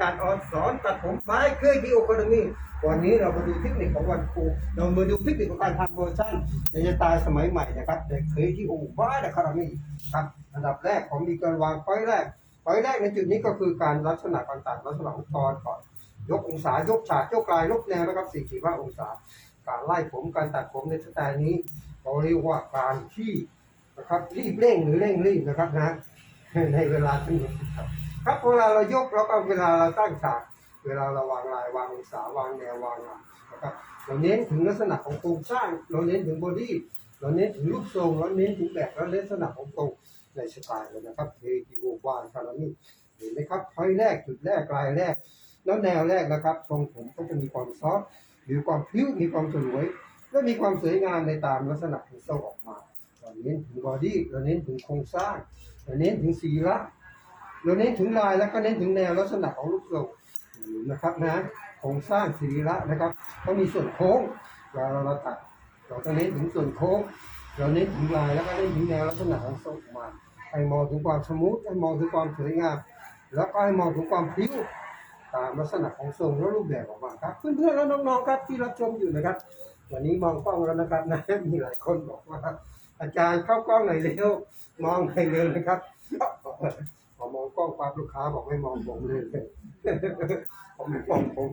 การออนสอนตัดผมไม้เคยที่โอคาเดมี่วันนี้เรามาดูเทคนิคของวันครูเรามาดูเทคนิคของการทำเวอร์ชันในสไตล์สมัยใหม่นะครับเด็กเคยที่โอบ้าอะคาเดมี่ครับอันดับแรกผมมีการวางพอยแรกพอยแรกในจุดนี้ก็คือการลักษณะต่างๆลักษณะของตอนก่อนยกองศายกฉากยกลายยกแนวนะครับสี่สี่ห้าองศา การไล่ผมการตัดผมในสไตล์นี้เราเรียกว่าการที่นะครับรีบเร่งหรือเร่งรีบนะครับนะในเวลาที่ครับ ครับเวลาเรายกเราก็เวลาเราตั้งฉากเวลาเราวางลายวางองศาวางแนววางหลักนะครับเราเน้นถึงลักษณะของโครงสร้าง เราเน้นถึงบอดี้เราเน้นถึงรูปทรงเราเน้นถึงแบบเราเน้นลักษณะของตรงในสไตล์เลยนะครับเทกิโกวานคารามิเห็นไหมครับพอยแรกจุดแรกลายแรก แล้วแนวแรกนะครับ ทรงผมก็จะมีความซอฟมีความพิ้วมีความสลวยและมีความสวยงามในตามลักษณะของทรงออกมาเราเน้นถึงบอดี้เราเน้นถึงโครงสร้างเราเน้นถึงสีละ เราเน้นถึงลายแล้วก็เน้นถึงแนวลักษณะของรูปทรงนะครับนะโครงสร้างสีละนะครับก็มีส่วนโค้งเวลาเราตัดเราก็เน้นถึงส่วนโค้ง เราเน้นถึงลายแล้วก็เน้นถึงแนวลักษณะของทรงอกมาให้มองถึงความสมูทให้มองถึงความสวยงามแล้วก็ให้มองถึงความพิ้วตามลักษณะของทรงและรูปแบบออกมาครับเพื่อนๆและน้องๆครับที่รับชมอยู่นะครับ วันนี้มองกล้องแล้วนะครับนะมีหลายคนบอกว่า อาจารย์เข้ากล้องหน่อยเร็วมองหน่อยเร็วนะครับ พอมองกล้องปั๊บลูกค้าบอกไม่มองผมเลยผมไม่มองผม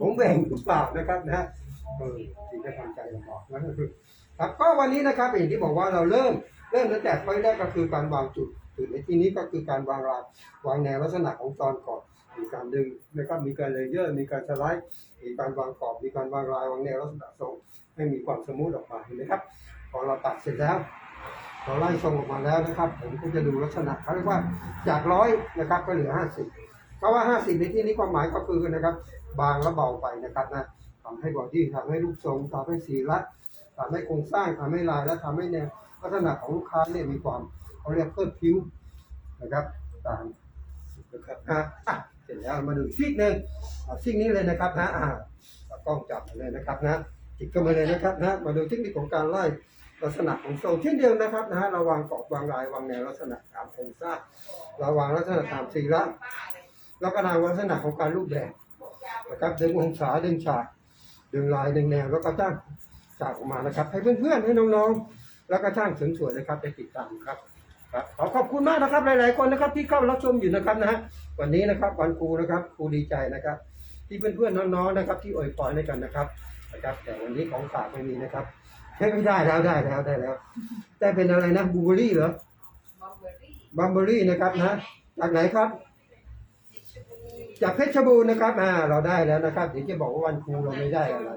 ผมแบ่งหรือเปล่านะครับนะเออที่จะทำใจลำบากนะครับก็วันนี้นะครับอย่างที่บอกว่าเราเริ่มเริ่มตั้งแต่ข้อแรกก็คือการวางจุดจุดในที่นี้ก็คือการวางรางวางแนวลักษณะของตอนก่อนมีการดึงนะครับมีการเลเยอร์ มีการสไลด์มีการวางกรอบ มีการวางลายวางแนวลักษณะทรงให้มีความสมูทออกมาเห็นไหมครับพอเราตัดเสร็จแล้ว เราไล่ทรงออกมาแล้วนะครับ ผมก็จะดูลักษณะเขาเรียกว่าจากร้อยนะครับก็เหลือห้าสิบเพราะว่าห้าสิบในที่นี้ความหมายก็คือนะครับ บางและเบาไปนะครับนะทำให้บอดี้ทำให้รูปทรงทำให้สีลัดทำให้โครงสร้างทำให้ลายและทำให้แนวลักษณะของลูกค้าเนี่ยมีความเขาเรียกเพิ่มผิวนะครับตามนะครับนะอะเสร็จแล้วมาดูซีกหนึ่งซีกนี้เลยนะครับนะอ่ากล้องจับเลยนะครับนะ จิกเข้ามาเลยนะครับนะมาดูเทคนิคของการไล่ลักษณะของทรงเช่นเดียวนะครับนะฮะเราวางกรอบวางลายวางแนวลักษณะตามโครงสร้างเราวางลักษณะตามสีละแล้วก็ทางลักษณะของการรูปแบบนะครับดึงองศาดึงฉากดึงลายดึงแนวแล้วก็จ้างฉากออกมานะครับ ให้เพื่อนๆให้น้องๆ แล้วก็ช่างเสริมสวยนะครับไปติดตามครับครับขอขอบคุณมากนะครับหลายๆคนนะครับที่เข้ารับชมอยู่นะครับนะฮะวันนี้นะครับวันครูนะครับครูดีใจนะครับ ที่เพื่อนๆน้องๆนะครับ ที่อวยพรให้กันนะครับ นะครับ แต่วันนี้ของฝากไม่มีนะครับไม่ได้แล้วได้แล้วได้แล้วได้เป็นอะไรนะบูเบอรี่เหรอบัมเบอรี่นะครับนะจากไหนครับ จากเพชรบูรณ์นะครับอ่าเราได้แล้วนะครับเดี๋ยวจะบอกว่าวันครูเราไม่ได้อะไร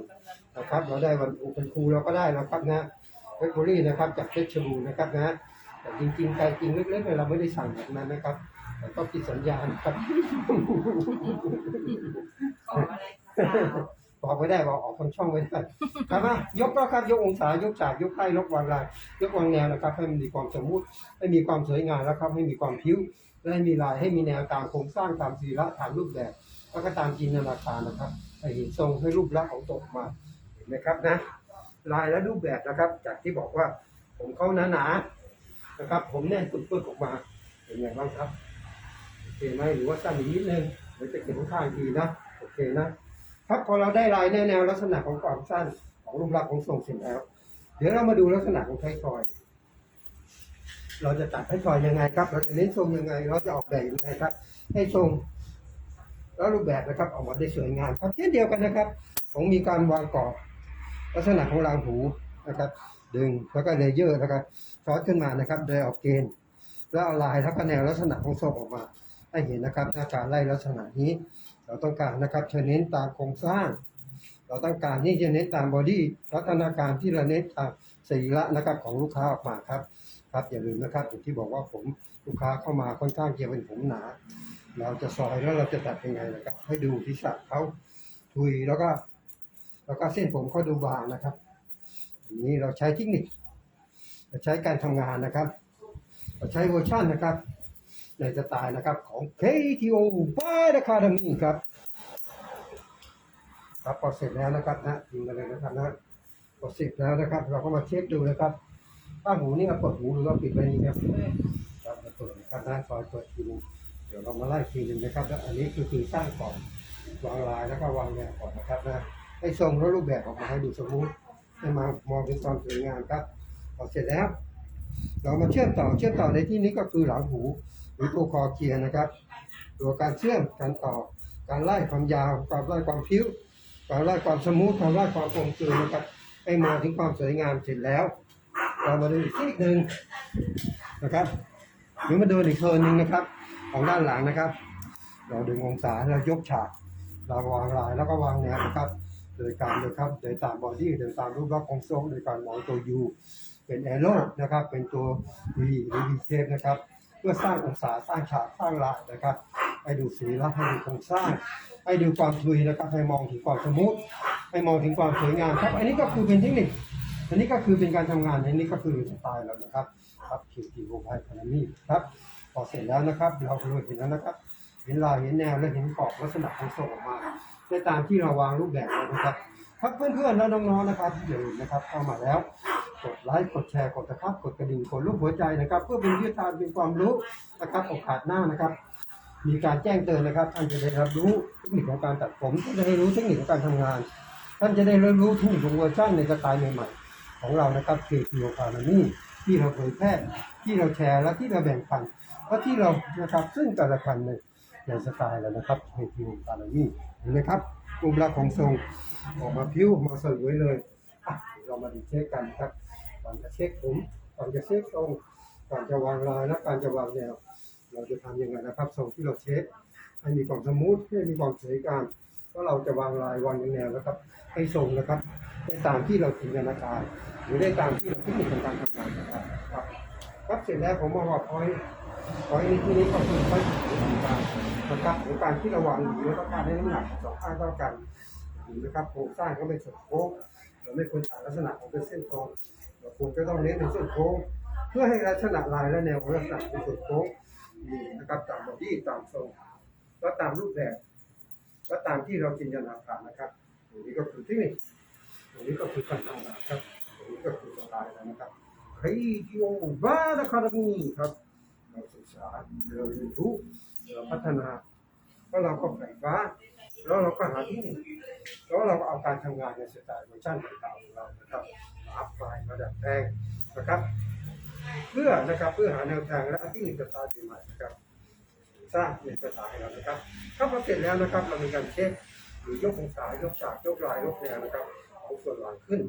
นะครับ เราได้วันครูเป็นครูเราก็ได้นะครับนะเพชรบุรีนะครับจากเพชรบูรณ์นะครับนะแต่จริงๆใจจริงเลึกๆเราไม่ได้สั่งแบบนั้นนะครับแต่ก็ผิดสัญญานะครับขออะไรจ้า บอกไม่ได้บอกออกทางช่องไม่ได้ครับอะยกก็ครับยกองศายกฉากยกไล่ยกวางลายยกวางแนวนะครับ ให้มันมีความสมมุติให้มีความสวยงามแล้วครับให้มีความพิ้วและให้มีลายให้มีแนวตามโครงสร้างตามสีละตามรูปแบบแล้วก็ตามจินตนาการนะครับให้เห็นทรงให้รูปลักษณ์ของตกมาเห็นไหมครับนะ ลายและรูปแบบนะครับ จากที่บอกว่าผมเขาหนาๆนะครับ ผมแน่นปึกๆออกมาเป็นไงบ้างครับโอเคไหมหรือว่าสั้นอีกนิดนึงเดี๋ยวจะเขียนข้างๆอีกทีนะโอเคนะ ครับพอเราได้ลายแนแนวลักษณะของความสั้นของรูปลักษณ์ของทรงเสร็จแล้ว เดี๋ยวเรามาดูลักษณะของไทยทอย เราจะตัดไทยทอยยังไงครับ เราจะเน้นทรงยังไง เราจะออกแบบยังไงครับ ให้ทรง แล้วรูปแบบนะครับออกมาได้สวยงามครับเช่นเดียวกันนะครับ ผมมีการวางกรอบลักษณะของรางหูนะครับ ดึงแล้วก็เลเยอร์นะครับช้อนขึ้นมานะครับ โดยออกเกณฑ์แล้วเอาลายแล้วก็แนวลักษณะของทรงออกมา ให้เห็นนะครับหน้าการไล่ลักษณะนี้ เราต้องการนะครับจะเน้นตามโครงสร้าง เราต้องการที่จะเน้นตามบอดี้พัฒนาการที่เราเน้นตามสีละนะครับของลูกค้าออกมาครับครับอย่าลืมนะครับอย่างที่บอกว่าผมลูกค้าเข้ามาค่อนข้างจะเป็นผมหนา เราจะซอยแล้วเราจะตัดยังไงนะครับ ให้ดูที่สักเขาทุยแล้วก็ แล้วก็เส้นผมเขาดูบางนะครับอันนี้เราใช้เทคนิคเราใช้การทำงานนะครับ เราใช้เวอร์ชันนะครับ ในสไตล์นะครับของ KTO by Academy ครับ ครับพอเสร็จแล้วนะครับนะยิงกันเลยนะครับนะพอเสร็จแล้วนะครับ เราก็มาเช็คดูนะครับถ้าหูนี่เราเปิดหูหรือเราปิดไว้นี่ครับครับเราเปิดนะครับนะซอยเปิดทีนึงเดี๋ยวเรามาไล่ทีหนึ่งนะครับแล้วอันนี้คือคือสร้างก่อนวางลายแล้วก็วางแนวก่อนนะครับนะให้ทรงและรูปแบบออกมาให้ดูสมูทให้มามองเป็นความสวยงามครับพอเสร็จแล้ว เรามาเชื่อมต่อเชื่อมต่อในที่นี้ก็คือหลังหู หรือตัวคอเกียนะครับ ตัวการเชื่อมการต่อการไล่ความยาวการไล่ความพิ้วการไล่ความสมูทการไล่ความกลมกลืนนะครับให้มาถึงความสวยงามเสร็จแล้วเรามาดูอีกที่หนึ่งนะครับหรือมาดูอีกโซนหนึ่งนะครับ ของด้านหลังนะครับ เราดึงองศาเรายกฉากเราวางลายแล้วก็วางแนวนะครับ โดยการนะครับโดยตามบอดี้โดยตามรูปลักษณ์ของทรงโดยการมองตัว U เป็นแอโร่นะครับ เป็นตัว V หรือ V shape นะครับ เพื่อสร้างองศาสร้างฉากสร้างลายนะครับให้ดูสีลักษณ์ให้ดูโครงสร้างให้ดูความทุยนะครับให้มองถึงความสมูทให้มองถึงความสวยงามครับ อันนี้ก็คือเป็นเทคนิค อันนี้ก็คือเป็นการทำงานอันนี้ก็คือสไตล์เรานะครับครับคิวทีโอไพคานามีครับพอเสร็จแล้วนะครับ เราเห็นแล้วนะครับ เห็นลายเห็นแนวและเห็นกรอบลักษณะของทรงออกมาในตามที่เราวางรูปแบบแล้วนะครับครับเพื่อนๆและน้องๆนะครับอย่าลืมนะครับเข้ามาแล้ว กดไลค์กดแชร์กดตะครับ กดกระดิ่งกดรูปหัวใจนะครับ เพื่อเป็นวิทยาทานเป็นความรู้นะครับโอกาสหน้านะครับ มีการแจ้งเตือนนะครับท่านจะได้รับรู้เทคนิคของการตัดผมท่านจะได้รู้เทคนิคของการทำงาน ท่านจะได้เรียนรู้เทคนิคของเวอร์ชันในสไตล์ใหม่ๆของเรานะครับเคทีโอคานามีที่เราเผยแพร่ที่เราแชร์และที่เราแบ่งปันและที่เรานะครับซึ่งแต่ละคันในในสไตล์แล้วนะครับเคทีโอคานามีเห็นไหมครับรูปลักษณ์ของทรงออกมาพิ้วมาสวยเลยอะเดี๋ยเรามาดูเช็คกันนะครับ ก่อนจะเช็คผมก่อนจะเช็คทรงก่อนจะวางลายและการจะวางแนวเราจะทำยังไงนะครับทรงที่เราเช็คให้มีความสมูทให้มีความสวยงามว่าเราจะวางลายวางแนวนะครับ ให้ทรงนะครับได้ตามที่เราจินตนาการหรือได้ตามที่เราคิดในการทำงานนะครับครับครับเสร็จแล้วผมมาว่าพอยพอยในที่นี้ก็คือพอยของการนะครับของการที่เราวางหรือแล้วก็การให้น้ำหนักสองข้างเท่ากันหรือนะครับโครงสร้างก็ไม่ส่วนโค้งเราไม่ควรถ่ายลักษณะของเป็นเส้นตรง ควรจะต้องเน้นในส่วนโค้ง เพื่อให้ลักษณะลายและแนวของลักษณะเป็นส่วนโค้งมีนะครับตามบอดี้ตามทรงและตามรูปแบบและตามที่เราจินตนาการนะครับตรงนี้ก็คือเทคนิคตรงนี้ก็คือการทำงานครับตรงนี้ก็คือสไตล์แล้วนะครับครีดิโอบาร์คารามีครับเราศึกษาเราเรียนรู้เราพัฒนาแล้วเราก็แบ่งฟ้าแล้วเราก็หาที่นิคแล้วเราก็เอาการทำงานในสไตล์เวอร์ชันต่างๆของเรานะครับาอัพไลน์มาดัดแปลงนะครับ เพื่อนะครับเพื่อหาแนวทางและที่หนึ่งสไตล์ใหม่นะครับ สร้างเป็นสไตล์ให้เรานะครับ ถ้าพอเสร็จแล้วนะครับ เรามีการเช็คหรือยกองศายกฉากยกลายยกแนวนะครับเอาส่วนหลังขึ้น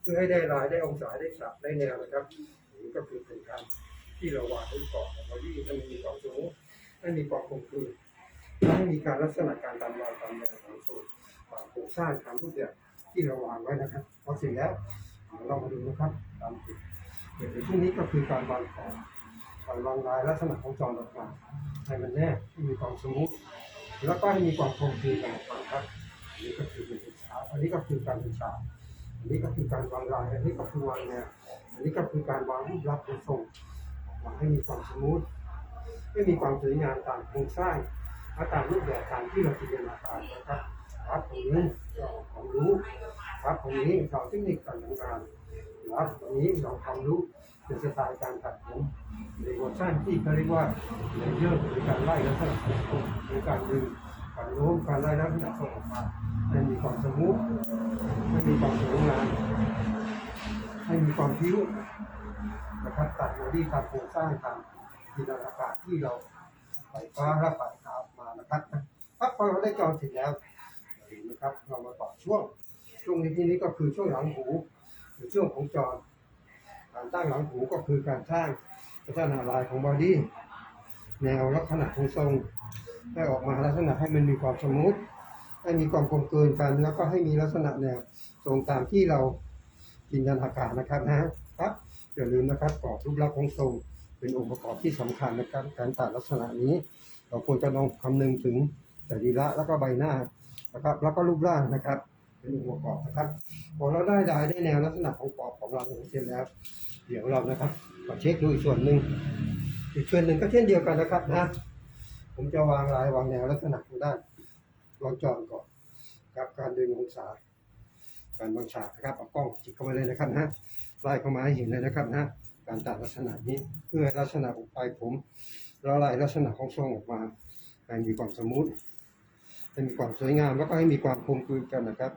เพื่อให้ได้ลายได้องศาได้ฉากได้แนวนะครับนี่ก็คือเป็นการที่เราวางไว้ก่อนเราที่ให้มันมีความสูงให้มีความคงคืนและให้มีการลักษณะการตามรอยตามแนวของสูตรตามโครงสร้างตามรูปแบบที่เราวางไว้นะครับพอเสร็จแล้ว เรามาดูนะครับตามจุดเดี๋ยวที่นี้ก็คือการวางของการวางลายลักษณะของจอออกมาให้มันแนบให้มีความสมูทแล้วก็ให้มีความคงที่กันออกมาครับอันนี้ก็คือเป็นศึกษาอันนี้ก็คือการศึกษาอันนี้ก็คือการวางลายอันนี้ก็คือวางแนวอันนี้ก็คือการวางรูปลักษณ์ของทรงออกมาให้มีความสมูทให้มีความสวยงามตามโครงสร้างและตามรูปแบบการที่เราจินตนาการนะครับครับตรงนี้ก็ของรู้ครับตรงนี้สอนเทคนิค นี้เราความรู้เป็นสไตล์การตัดผมในเวอร์ชันที่เขาเรียกว่าเลเยอร์หรือการไล่ลักษณะของผมหรือการดึงการโน้มการไล่ลักษณะของออกมาให้มีความสมูทให้มีความสวยงามให้มีความพิ้วนะครับตัดโมาที่ตามโครงสร้างตามจินตนาการที่เราไปฟ้าและไปขาวมานะครับครับพอเราได้จองเสร็จแล้วนะครับเรามาต่อช่วงช่วงในที่นี้ก็คือช่วงหลังหูในช่วงของจอ การตั้งหลังหูก็คือการสร้างลักษณะลายของบอดี้แนวลักษณะของทรงให้ออกมาลักษณะให้มันมีความสมูทให้มีความกลมกลืนกัน แล้วก็ให้มีลักษณะแนวทรงตามที่เราจินตนาการนะครับนะครับอย่าลืมนะครับกรอบรูปลักษณ์ของทรง เป็นองค์ประกอบที่สำคัญในะครับการตัดลักษณะนี้ เราควรจะลองคำนึงถึงสรีระแล้วก็ใบหน้านะครับแล้วก็รูปร่างนะครับ เป็นองค์ประกอบนะครับพอเราได้ลายได้แนวลักษณะของกรอบของเราเสร็จแล้ว เดี๋ยวเรานะครับมาเช็คดูอีกส่วนหนึ่งอีกส่วนหนึ่งก็เช่นเดียวกันนะครับนะ ผมจะวางลายวางแนวลักษณะของด้านวางจรก่อนกับการดึงองศาการวางฉากนะครับเอากล้องจิกเข้ามาเลยนะครับนะไล่เข้ามาให้เห็นเลยนะครับนะการตัดลักษณะนี้เพื่อลักษณะของปลายผมแล้วไล่ลักษณะของทรงออกมาให้มีความสมูท ให้มีความสวยงามแล้วก็ให้มีความคมกลืนกันนะครับ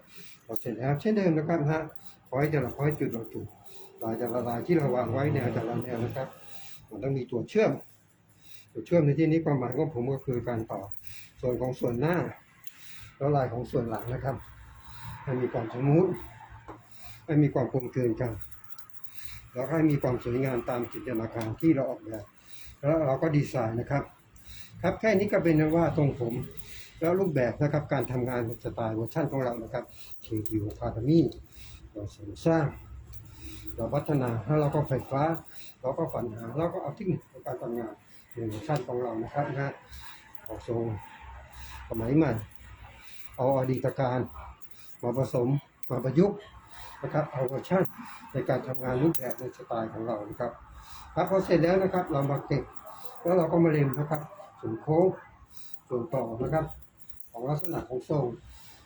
พอเสร็จแล้วเช่นเดิมนะครับฮะพอยแต่ละพอยจุดเราจุดลายแต่ละลายที่เราวางไว้แนวแต่ละแนวนะครับ มันต้องมีตัวเชื่อม ตัวเชื่อมในที่นี้ความหมายของผมก็คือการต่อส่วนของส่วนหน้าแล้วลายของส่วนหลังนะครับให้มีความสมูทให้มีความกลมกลืนกันแล้วให้มีความสวยงามตามจินตนาการที่เราออกแบบ แล้วเราก็ดีไซน์นะครับ ครับแค่นี้ก็เป็นว่าตรงผม แล้วรูปแบบนะครับการทำงานสไตล์เวอร์ชันของเรานะครับ KQ Academy เราเสริมสร้าง เราพัฒนาแล้วเราก็ไฟฟ้า เราก็ฝันหาเราก็เอาเทคนิคในการทำงานในเวอร์ชันของเรานะครับนะออกทรงสมัยใหม่ เอาอดีตการมาผสมมาประยุกต์นะครับเอาเวอร์ชันในการทำงานรูปแบบในสไตล์ของเรานะครับครับพอเสร็จแล้วนะครับเรามาเก็บแล้วเราก็มาเล็มนะครับส่วนโค้งส่วนต่อนะครับ ของลักษณะของทรง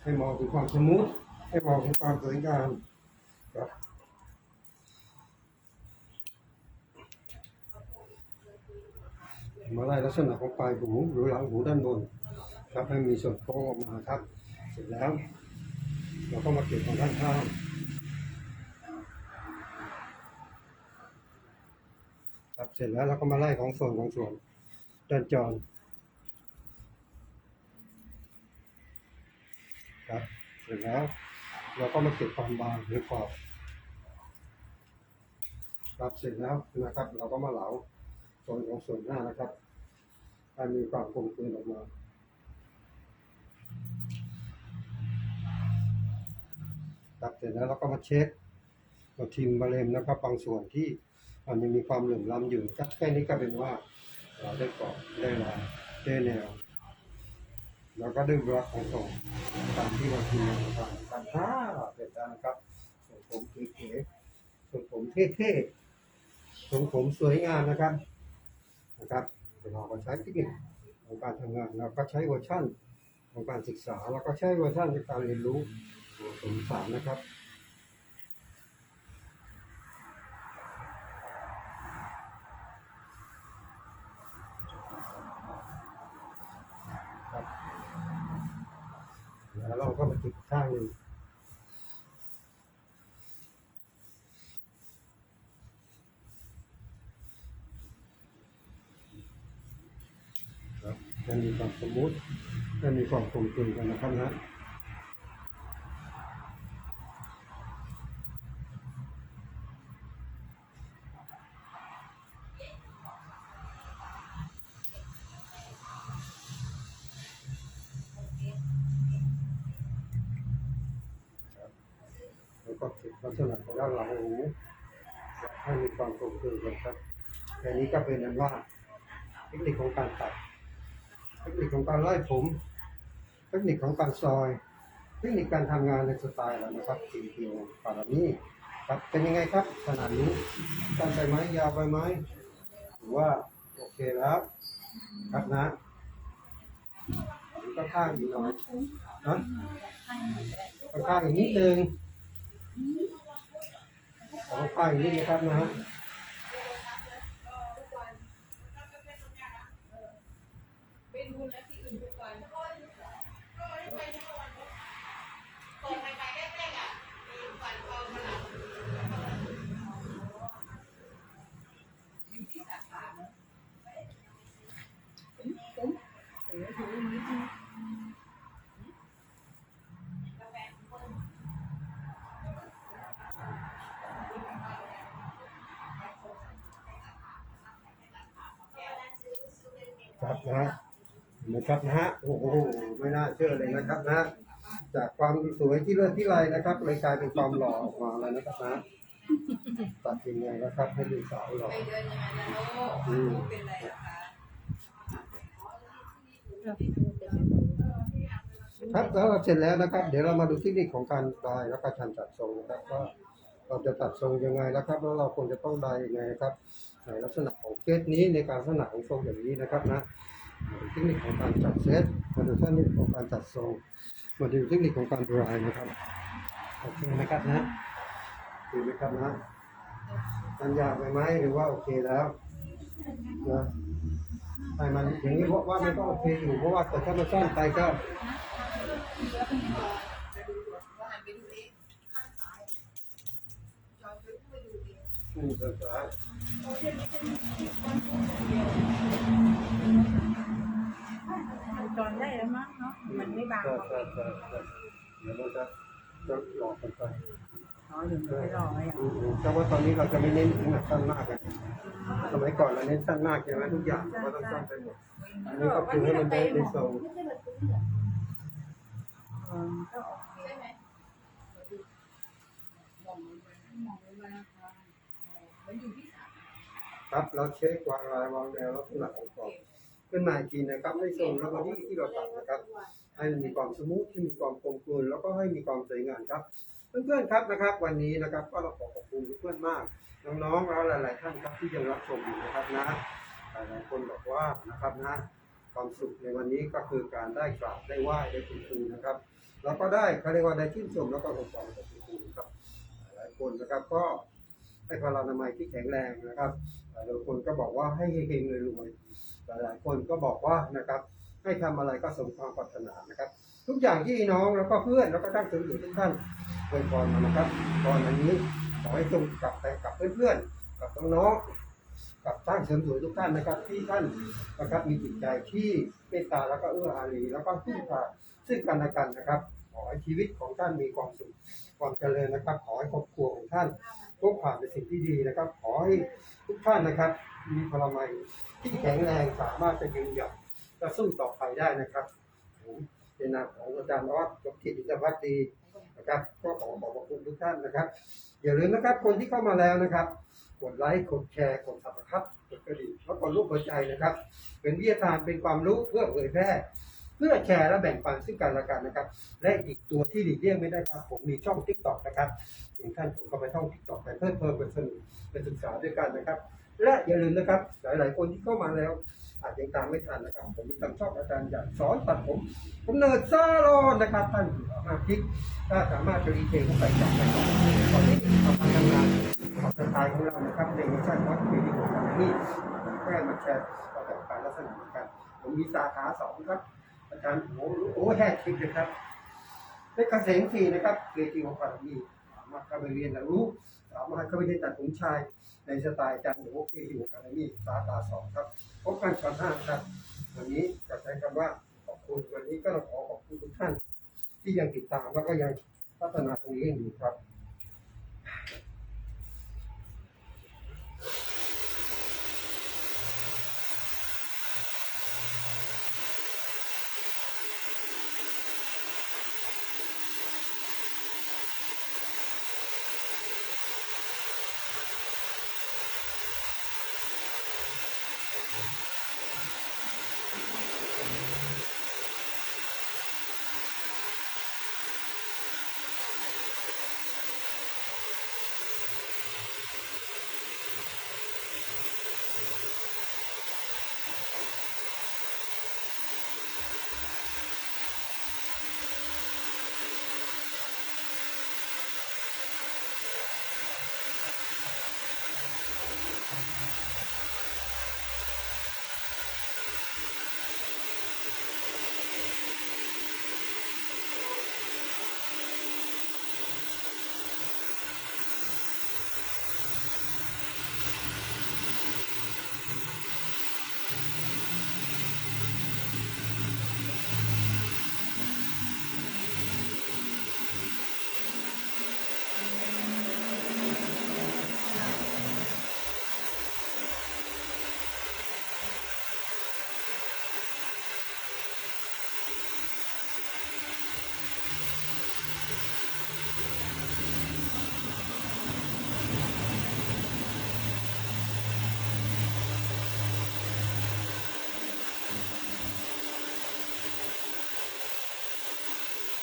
ให้มองถึงความสมูทให้มองถึงความสวยงามครับมาไล่ลักษณะของปลายหูหรือหลังหูด้านบน ครับให้มีส่วนโค้งออกมาครับ เสร็จแล้ว เราก็มาเก็บของด้านข้างครับเสร็จแล้วเราก็มาไล่ของส่วนของส่วนด้านจร ครับ เสร็จแล้วเราก็มาเก็บความบางหรือขอบครับเสร็จแล้วนะครับ เราก็มาเหลาส่วนของส่วนหน้านะครับให้มีความกลมกลืนออกมาครับเสร็จแล้วเราก็มาเช็คมาทิมมาเลมนะครับบางส่วนที่มันยังมีความเหลื่อมล้ำอยู่แค่นี้ก็เป็นว่าเราได้เกาะได้ลายได้แนว แล้วก็ได้บล็อกของส่งตามที่เราทิมมาทำกันท่าเสร็จแล้วนะครับส่วนผมเก๋ๆส่วนผมเท่ๆส่วนผมสวยงามนะครับ นะครับเราก็ใช้ที่นิคของการทำงานเราก็ใช้เวอร์ชันของการศึกษาเราก็ใช้เวอร์ชันในการเรียนรู้ของสมสารนะครับแล้วเรา ก็มาติดข้างหนึ่งครับให้มีความสมมุติให้มีความคงกลืนกันนะครับนะ นี้ก็เป็นอันว่าเทคนิคของการตัด เทคนิคของการไล่ผม เทคนิคของการซอย เทคนิคการทำงานในสไตล์เรานะครับสีเดียวปารานี้ครับเป็นยังไงครับขนาดนี้การใบไม้ยาวใบไม้ถือว่าโอเคแล้ว ครับนะก็ข้างอีกหน่อยนะข้างอีกนิดนึงขอป้ายนิดนะครับนะฮะ ไปดูนะที่อื่นทุกวัน ครับนะฮะนะครับนะฮะโอ้โหไม่น่าเชื่อเลยนะครับนะ จากความสวยที่เลิศที่ไรนะครับเลยกลายเป็นความหล่อออกมาแล้วนะครับนะตัดยังไงนะครับให้ดูสาวหล่อไปเดินยังไงนะโลกเป็นไรอะคะครับแล้วเราเสร็จแล้วนะครับ เดี๋ยวเรามาดูเทคนิคของการดายแล้วก็การจัดทรงนะครับว่า เราจะตัดทรงยังไงนะครับ แล้วเราควรจะต้องดยังไงนะครับในลักษณะของเคสนี้ในการลักษณะของทรงอย่างนี้นะครับนะเทคนิคของการจัดเซตมาดูเทคนิคของการจัดทรงมาดูเทคนิคของการดรายนะครับโอเคนะครับนะดีไหมครับนะมันยากไปไหมหรือว่าโอเคแล้วนะให้มันอย่างนี้เพราะว่ามันก็โอเคอยู่เพราะว่าแต่ถ้ามันสั้นไปก็ จอนได้แล้วมั้งเนาะ มันไม่บางใช่ใช่ใช่ใช่เดี๋ยวเราจะจะหลอกกันไปอ๋ออยู่ไม่รออะอืมแต่ว่าตอนนี้เราจะไม่เน้นถึงแบบสั้นมากกันสมัยก่อนเราเน้นสั้นมากใช่ไหมทุกอย่างเราก็ต้องสั้นไปหมดอันนี้ก็คือให้มันได้ในทรงเออก็โอเคใช่ไหม มองมองมาค่ะ มัน อยู่ที่สามครับ เราเช็ควางลายวางแนวลักษณะของกรอบขึ้นมาอีกทีนะครับ ให้ทรงแล้วก็ที่ที่เราตัดนะครับ ให้มีความสมูทที่มีความกลมกลืนแล้วก็ให้มีความสวยงามครับ เพื่อนๆครับนะครับ วันนี้นะครับก็เราขอขอบคุณเพื่อนมากน้องๆแล้วหลายๆท่านครับที่ยังรับชมอยู่นะครับนะหลายๆคนบอกว่านะครับนะความสุขในวันนี้ก็คือการได้กราบได้ไหว้ได้คุณครูนะครับแล้วก็ได้เขาเรียกว่าได้ชื่นชมแล้วก็ขอบคุณกับคุณครูครับหลายคนนะครับก็ ให้พลานามัยที่แข็งแรงนะครับหลายคนก็บอกว่าให้เฮงๆรวยๆหลายๆคนก็บอกว่านะครับให้ทำอะไรก็สมความปรารถนานะครับ ทุกอย่างที่น้องแล้วก็เพื่อนแล้วก็ตั้งถึงอยู่ทุกท่านอวยพรมานะครับตอนนี้ขอให้จงกลับไปกับเพื่อนๆกับน้องๆกับตั้งเสริมสวยทุกท่านนะครับ ที่ท่านนะครับมีจิตใจที่เมตตาแล้วก็เอื้ออารีแล้วก็พึ่งพาซึ่งกันและกันนะครับ ขอให้ชีวิตของท่านมีความสุขความเจริญนะครับ ขอให้ครอบครัวของท่าน พบผ่านในสิ่งที่ดีนะครับ ขอให้ทุกท่านนะครับ มีพลังงานที่แข็งแรงสามารถจะยืนหยัดจะสู้ต่อไปได้นะครับผมเป็นนามของอาจารย์ออสจบกิจอินทรพักดีนะครับ ก็ขอขอบพระคุณทุกท่านนะครับ อย่าลืมนะครับคนที่เข้ามาแล้วนะครับ กดไลค์กดแชร์กดซับสครต์กดกระดิ่งแล้วกดรูปหัวใจนะครับ เป็นวิทยาทานเป็นความรู้เพื่อเผยแพร่ เพื่อแชร์และแบ่งปันซึ่งกันและกันนะครับ และอีกตัวที่หลีกเลี่ยงไม่ได้ครับ ผมมีช่องทิกตอกนะครับถึงท่านผมก็ไปช่องทิกตอกไปเพิ่มเพิ่มเป็นสนุกเป็นศึกษาด้วยกันนะครับ และอย่าลืมนะครับ หลาย ๆ คนที่เข้ามาแล้วอาจยังตามไม่ทันนะครับ ผมมีคำชอบอาจารย์อยากสอนตัดผมกำเนิดซาลอนนะครับท่านสามารถคลิกถ้าสามารถจะรีเทลเข้าไปจับได้ตอนนี้ทำการทำงานของสไตล์ของเรานะครับในเวอร์ชันวัดวิดีโอของนี่แค่มาแชร์ประสบการณ์ลักษณะเหมือนกันผมมีสาขาสองครับ อาจารย์โอ้โหแห่คลิปเลยครับในเกษมฟรีนะครับเวทีของปามีสามารถเข้าไปเรียนรู้สามารถเข้าไปเรียนตัดผมชายในสไตล์อาจารย์โอ้เวทีของปามีสาขาสองครับพบกันตอนห้าครับ วันนี้จะใช้คำว่าขอบคุณวันนี้ก็ต้องขอขอบคุณทุกท่าน ที่ยังติดตามแล้วก็ยังพัฒนาตรงนี้อยู่ครับ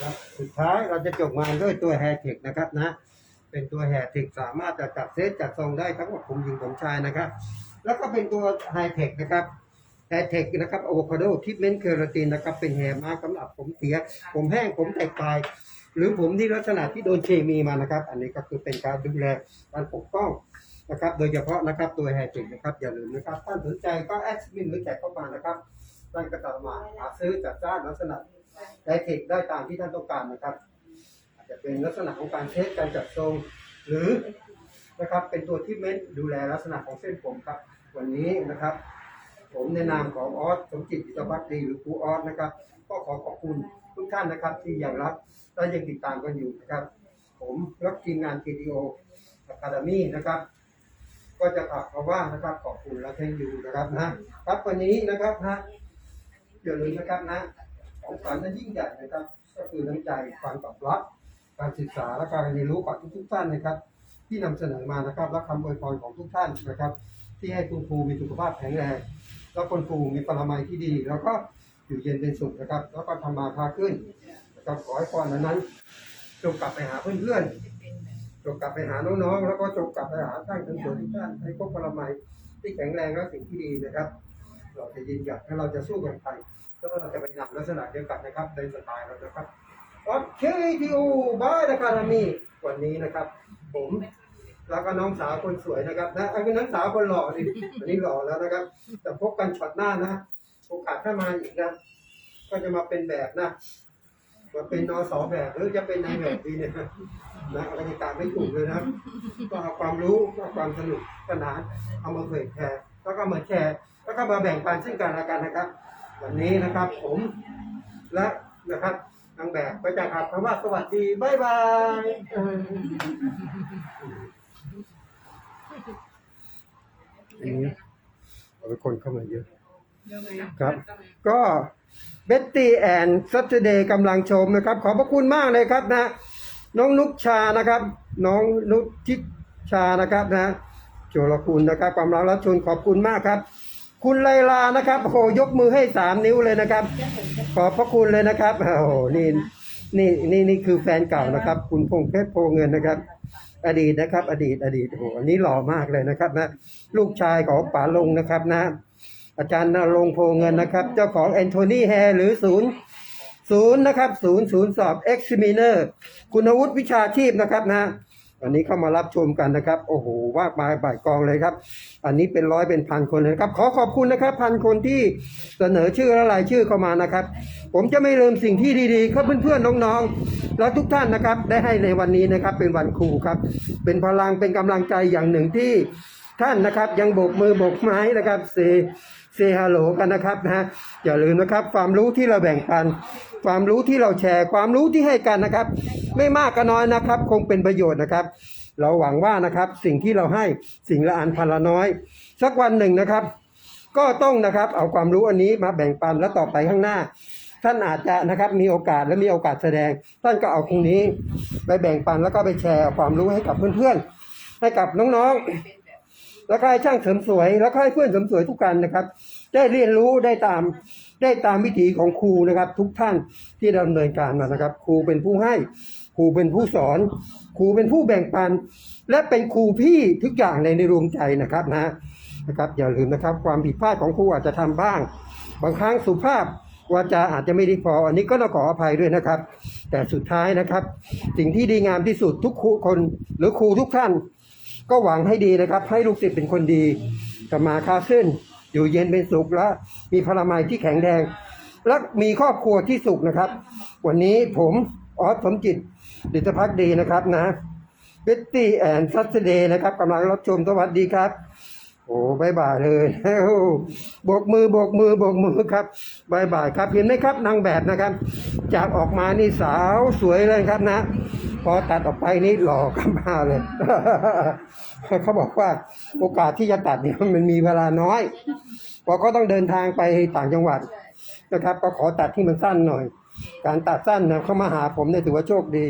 ครับสุดท้ายเราจะจบงานด้วยตัวแฮร์เทคนะครับนะ เป็นตัวแฮร์เทคสามารถจะจัดเซตจัดทรงได้ทั้งหมดผมหญิงผมชายนะครับ แล้วก็เป็นตัวไฮเทคนะครับไฮเทคนะครับอะโวคาโดทิปเมนต์เคอราตินนะครับเป็นแฮมาสก์สำหรับผมเสีย ผมแห้งผมแตกปลาย หรือผมที่ลักษณะที่โดนเคมีมานะครับ อันนี้ก็คือเป็นการดูแลการปกป้องนะครับ โดยเฉพาะนะครับตัวแฮร์เทคนะครับอย่าลืมนะครับท่านสนใจก็แอดมินหรือแจกเข้ามานะครับท่านก็สามาหาซื้อจัดจ้านลักษณะ แฮร์เทคได้ตามที่ท่านต้องการนะครับ อาจจะเป็นลักษณะของการเช็คการจัดทรง หรือนะครับเป็นตัวที่เม้นดูแลลักษณะของเส้นผมครับ วันนี้นะครับ ผมในนามของออสสมจิตอิตวัตดีหรือครูออสนะครับ ก็ขอขอบคุณทุกท่านนะครับ ที่ยังรักและยังติดตามกันอยู่นะครับ ผมรับทีมงาน KTO Academy นะครับก็จะฝากคำว่านะครับขอบคุณและเทนยูนะครับนะครับวันนี้นะครับนะอย่าลืมนะครับนะ ของขวัญนั้นยิ่งใหญ่นะครับ ก็คือน้ำใจความตอบรับการศึกษาและการเรียนรู้ของทุกๆท่านนะครับ ที่นำเสนอมานะครับ และคำอวยพรของทุกท่านนะครับ ที่ให้คุณครูมีสุขภาพแข็งแรงแล้วคุณครูมีปรมัยที่ดี แล้วก็อยู่เย็นเป็นสุขนะครับ แล้วก็ทำมาค้าขึ้นนะครับขอให้พรนั้นจงกลับไปหาเพื่อนๆจงกลับไปหาน้องๆ แล้วก็จงกลับไปหาท่านทั้งสวนทุกท่านให้พบปรมัยที่แข็งแรงและสิ่งที่ดีนะครับ เราจะยืนหยัดและเราจะสู้กันไป แล้วเราจะไปนำลักษณะเดียวกันนะครับในสไตล์เรานะครับโอเคทีโอบายนะครับมีวันนี้นะครับ ผมแล้วก็น้องสาวคนสวยนะครับนะไอ้เป็นน้องสาวคนหล่อดิอันนี้หล่อแล้วนะครับแต่พบกันช็อตหน้านะโอกาสถ้ามาอีกนะก็จะมาเป็นแบบนะมาเป็นนอสอแบบหรือจะเป็นนายแบบดีเนี่ยนะอะไรตามไม่ถูกเลยนะก็เอาความรู้ก็ความสนุกสนานเอามาเผยแพร่แล้วก็มาแชร์แล้วก็มาแบ่งปันซึ่งกันและกันนะครับ วันนี้นะครับผมและนะครับนางแบบก็จะขับคำว่าสวัสดีบ๊ายบายเอออันนี้เอาไปคนเข้ามาเยอะครับ ก็เบ็ตตี้แอนซัตเดย์กำลังชมนะครับ ขอบพระคุณมากเลยครับนะ น้องนุกชานะครับ น้องนุกจิตชานะครับนะโจรคุณนะครับกำลังรับชมขอบคุณมากครับ คุณไลลานะครับโอ้โหยกมือให้สามนิ้วเลยนะครับ ขอบพระคุณเลยนะครับโอ้โหนี่นี่นี่นี่คือแฟนเก่านะครับ คุณพงเพชรโพเงินนะครับ อดีตนะครับ อดีตอดีตโอ้โหอันนี้หล่อมากเลยนะครับนะลูกชายของป๋าลงนะครับนะ อาจารย์นรงโพเงินนะครับ เจ้าของแอนโทนีแฮร์หรือศูนย์ศูนย์นะครับศูนย์ศูนย์สอบเอ็กซิมิเนอร์คุณวุฒิวิชาชีพนะครับนะ วันนี้เข้ามารับชมกันนะครับ โอ้โหว่ามาบ่ายกองเลยครับ อันนี้เป็นร้อยเป็นพันคนเลยครับ ขอขอบคุณนะครับพันคนที่เสนอชื่อและรายชื่อเข้ามานะครับ ผมจะไม่ลืมสิ่งที่ดีๆครับเพื่อนๆน้องๆ และทุกท่านนะครับ ได้ให้ในวันนี้นะครับ เป็นวันครูครับ เป็นพลังเป็นกำลังใจอย่างหนึ่งที่ท่านนะครับ ยังโบกมือโบกไม้นะครับเซเซฮัลโหลกันนะครับนะอย่าลืมนะครับความรู้ที่เราแบ่งปัน ความรู้ที่เราแชร์ความรู้ที่ให้กันนะครับ ไม่มากก็น้อยนะครับ คงเป็นประโยชน์นะครับ เราหวังว่านะครับสิ่งที่เราให้สิ่งละอันพันละน้อย สักวันหนึ่งนะครับ ก็ต้องนะครับเอาความรู้อันนี้มาแบ่งปันแล้วต่อไปข้างหน้า ท่านอาจจะนะครับมีโอกาสและมีโอกาสแสดง ท่านก็เอาตรงนี้ไปแบ่งปันแล้วก็ไปแชร์ความรู้ให้กับเพื่อนๆให้กับน้องๆแล้วก็ให้ช่างเสริมสวย แล้วก็ให้เพื่อนเสริมสวยทุกกันนะครับ ได้เรียนรู้ได้ตาม ได้ตามวิถีของครูนะครับ ทุกท่านที่ดำเนินการมานะครับ ครูเป็นผู้ให้ครูเป็นผู้สอน ครูเป็นผู้แบ่งปัน และเป็นครูพี่ทุกอย่างในในดวงใจนะครับนะนะครับอย่าลืมนะครับความผิดพลาดของครูอาจจะทำบ้าง บางครั้งสุภาพวาจาอาจจะไม่ดีพอ อันนี้ก็ต้องขออภัยด้วยนะครับ แต่สุดท้ายนะครับ สิ่งที่ดีงามที่สุดทุกครูคนหรือครูทุกท่าน ก็หวังให้ดีนะครับ ให้ลูกศิษย์เป็นคนดีสมาค้าขึ้น อยู่เย็นเป็นสุขและมีพลามัยที่แข็งแรงและมีครอบครัวที่สุขนะครับ วันนี้ผมออสสมจิตดิตพักดีนะครับนะเบตตี้แอนซัสเดย์นะครับกำลังรับชมสวัสดีครับ โอ้บายบายเลยโอ้บกมือโบกมือโบกมือครับบายบายครับเห็นไหมครับนางแบบนะครับ จากออกมานี่สาวสวยเลยครับนะ พอตัดออกไปนี่หล่อกลับมาเลย เขาบอกว่าโอกาสที่จะตัดเนี่ยมันมีเวลาน้อยเพราก็ต้องเดินทางไปต่างจังหวัดนะครับ ก็ขอตัดที่มันสั้นหน่อย การตัดสั้นนะเขามาหาผมเนี่ยถือว่าโชคดี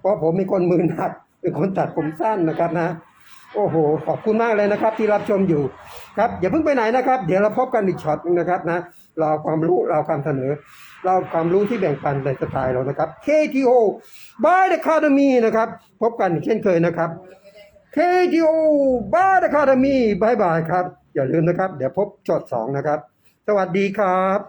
เพราะผมเป็นคนมือหนักเป็นคนตัดผมสั้นนะครับนะ โอ้โห ขอบคุณมากเลยนะครับ ที่รับชมอยู่ครับอย่าเพิ่งไปไหนนะครับ เดี๋ยวเราพบกันอีกช็อตนึงนะครับนะเราเอาความรู้เราเอาความเสนอ เราความรู้ที่แบ่งปันในสไตล์เรานะครับ KTO by the Academy นะครับ พบกันเช่นเคยนะครับ KTO by the Academy บายบายครับ อย่าลืมนะครับ เดี๋ยวพบจอดสองนะครับ สวัสดีครับ